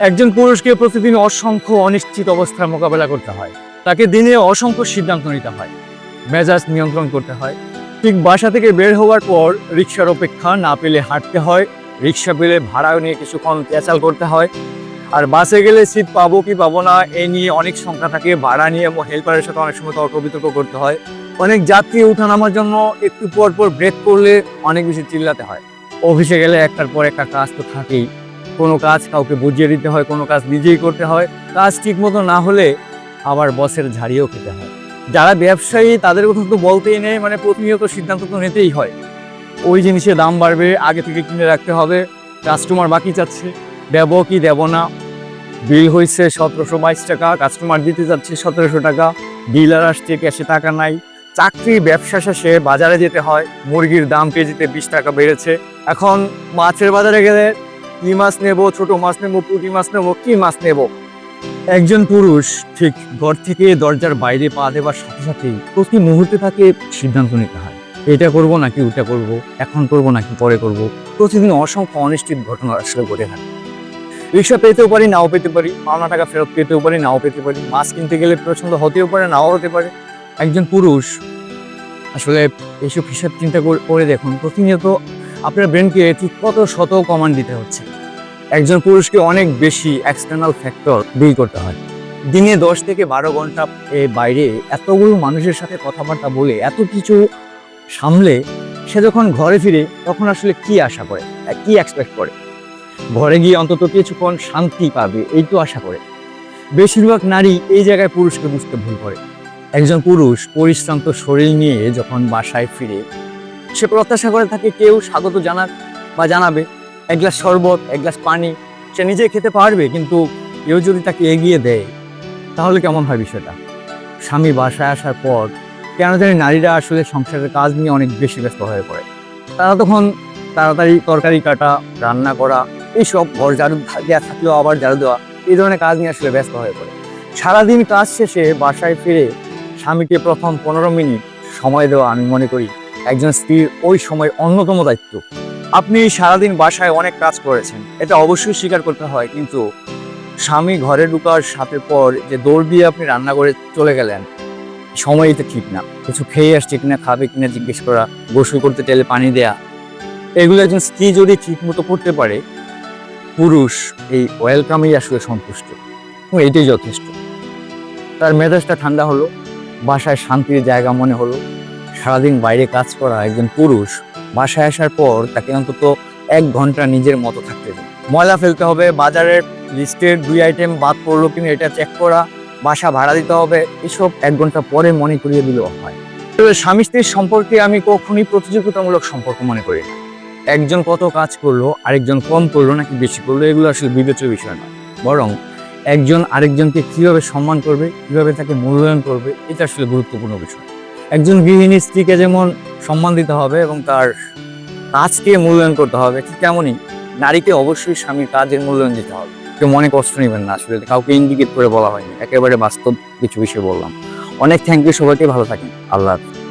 একজন পুরুষকে প্রতিদিন অসংখ্য অনিশ্চিত অবস্থার মোকাবেলা করতে হয়। তাকে দিনে অসংখ্য সিদ্ধান্ত নিতে হয়। মেজাজ নিয়ন্ত্রণ করতে হয়। ঠিক বাসা থেকে বের হওয়ার পর রিক্সার অপেক্ষা না পেলে হাঁটতে হয়। রিক্সা পেলে ভাড়া নিয়ে কিছুক্ষণ পেঁচাল করতে হয়। আর বাসে গেলে সিট পাবো কি পাবো না, এ নিয়ে অনেক সংখ্যা থাকে। ভাড়া নিয়ে এবং হেল্পারের সাথে অনেক সময় তর্ক বিতর্ক করতে হয়। অনেক যাত্রী উঠানামার জন্য একটু পর পর ব্রেক করলে অনেক বেশি চিল্লাতে হয়। অফিসে গেলে একটার পর একটা কাজ তো থাকেই। কোনো কাজ কাউকে বুঝিয়ে দিতে হয়, কোনো কাজ নিজেই করতে হয়, কাজ ঠিক মতো না হলে আবার বসের ঝাড়িয়েও খেতে হয়। যারা ব্যবসায়ী তাদের কথা তো বলতেই নেই মানে প্রতিনিয়ত সিদ্ধান্ত তো নিতেই হয়। ওই জিনিসের দাম বাড়বে, আগে থেকে কিনে রাখতে হবে কাস্টমার বাকি চাচ্ছে, দেব কি দেব না বিল হয়েছে সতেরোশো বাইশ টাকা কাস্টমার দিতে যাচ্ছে সতেরোশো টাকা ডিলার আসছে ক্যাশে টাকা নাই। চাকরি ব্যবসা শেষে বাজারে যেতে হয়, মুরগির দাম কেজিতে বিশ টাকা বেড়েছে। এখন মাছের বাজারে গেলে কি মাছ নেব, ছোট মাছ নেব পুঁটি মাছ নেব, কি মাছ নেব? একজন পুরুষ ঠিক ঘর থেকে দরজার বাইরে পা দেওয়ার সাথে সাথেই প্রতি মুহূর্তে তাকে সিদ্ধান্ত নিতে হয়। এটা করব নাকি ওটা করব, এখন করব নাকি পরে করব? প্রতিদিন অসংখ্য অনিশ্চিত ঘটনা আসলে ঘটে থাকে। রিক্সা পেতেও পারি, নাও পেতে পারি, পাওনা টাকা ফেরত পেতেও পারি, নাও পেতে পারি, মাছ কিনতে গেলে পছন্দ হতেও পারে, নাও হতে পারে। একজন পুরুষ আসলে এইসব হিসাব চিন্তা করে- করে দেখুন, প্রতিনিয়ত আপনার ব্রেনকে ঠিক কত শত কমান্ড দিতে হচ্ছে। একজন পুরুষকে অনেক বেশি এক্সটার্নাল ফ্যাক্টর ডিল করতে হয়। দিনে দশ থেকে বারো ঘণ্টা বাইরে এতগুলো মানুষের সাথে কথাবার্তা বলে এত কিছু সামলে সে যখন ঘরে ফিরে তখন আসলে কি আশা করে কি এক্সপেক্ট করে? ঘরে গিয়ে অন্তত কিছুক্ষণ শান্তি পাবে, এই তো আশা করে। বেশিরভাগ নারী এই জায়গায় পুরুষকে বুঝতে ভুল করে। একজন পুরুষ পরিশ্রান্ত শরীর নিয়ে যখন বাসায় ফিরে, সে প্রত্যাশা করে থাকে কেউ স্বাগত জানাক বা জানাবে। এক গ্লাস শরবত, এক গ্লাস পানি, সে নিজে খেতে পারবে, কিন্তু কেউ যদি তাকে এগিয়ে দেয়, তাহলে কেমন হয় বিষয়টা? স্বামী বাসায় আসার পর কেন জানি নারীরা আসলে সংসারের কাজ নিয়ে অনেক বেশি ব্যস্ত হয়ে পড়ে। তারা তখন তাড়াতাড়ি তরকারি কাটা, রান্না করা, এইসব ঘর ঝাড়ু দেওয়া থাকলেও আবার ঝাড়ু দেওয়া, এই ধরনের কাজ নিয়ে আসলে ব্যস্ত হয়ে পড়ে। সারাদিন কাজ শেষে বাসায় ফিরে স্বামীকে প্রথম পনেরো মিনিট সময় দেওয়া আমি মনে করি একজন স্ত্রীর ওই সময় অন্যতম দায়িত্ব। আপনি সারাদিন বাসায় অনেক কাজ করেছেন। এটা অবশ্যই স্বীকার করতে হয়, কিন্তু স্বামী ঘরে ঢুকার সাথে পর যে দৌড় দিয়ে আপনি রান্না করে চলে গেলেন, সময় এটা ঠিক না। কিছু খেয়ে আসছে কিনা, খাবে কিনা জিজ্ঞেস করা, গোসল করতে চাইলে পানি দেয়া। এগুলো একজন স্ত্রী যদি ঠিক মতো করতে পারে, পুরুষ এই ওয়েলকামেই আসলে সন্তুষ্ট। এটাই যথেষ্ট। তার মেজাজটা ঠান্ডা হলো, বাসায় শান্তির জায়গা মনে হলো। সারাদিন বাইরে কাজ করা একজন পুরুষ বাসায় আসার পর তাকে অন্তত এক ঘণ্টা নিজের মতো থাকতে হবে। ময়লা ফেলতে হবে, বাজারের লিস্টের দুই আইটেম বাদ পড়ল কিনা এটা চেক করা, বাসা ভাড়া দিতে হবে, এসব এক ঘণ্টা পরে মনে করিয়ে দিলেও হয়। স্বামী স্ত্রীর সম্পর্কে আমি কখনই প্রতিযোগিতামূলক সম্পর্ক মনে করি না। একজন কত কাজ করল, আরেকজন কম করল নাকি বেশি করল, এগুলো আসলে বিবেচ্য বিষয় নয়। বরং একজন আরেকজনকে কীভাবে সম্মান করবে, কীভাবে তাকে মূল্যায়ন করবে, এটা আসলে গুরুত্বপূর্ণ বিষয়। একজন গৃহিণী স্ত্রীকে যেমন সম্মান দিতে হবে এবং তার কাজকে মূল্যায়ন করতে হবে, ঠিক তেমনই নারীকে অবশ্যই স্বামীর কাজের মূল্যায়ন দিতে হবে। কেউ মনে কষ্ট নেবেন না আসলে, কাউকে ইন্ডিকেট করে বলা হয়নি। একেবারে বাস্তব কিছু বিষয় বললাম। অনেক থ্যাংক ইউ সবাইকে, ভালো থাকেন। আল্লাহ।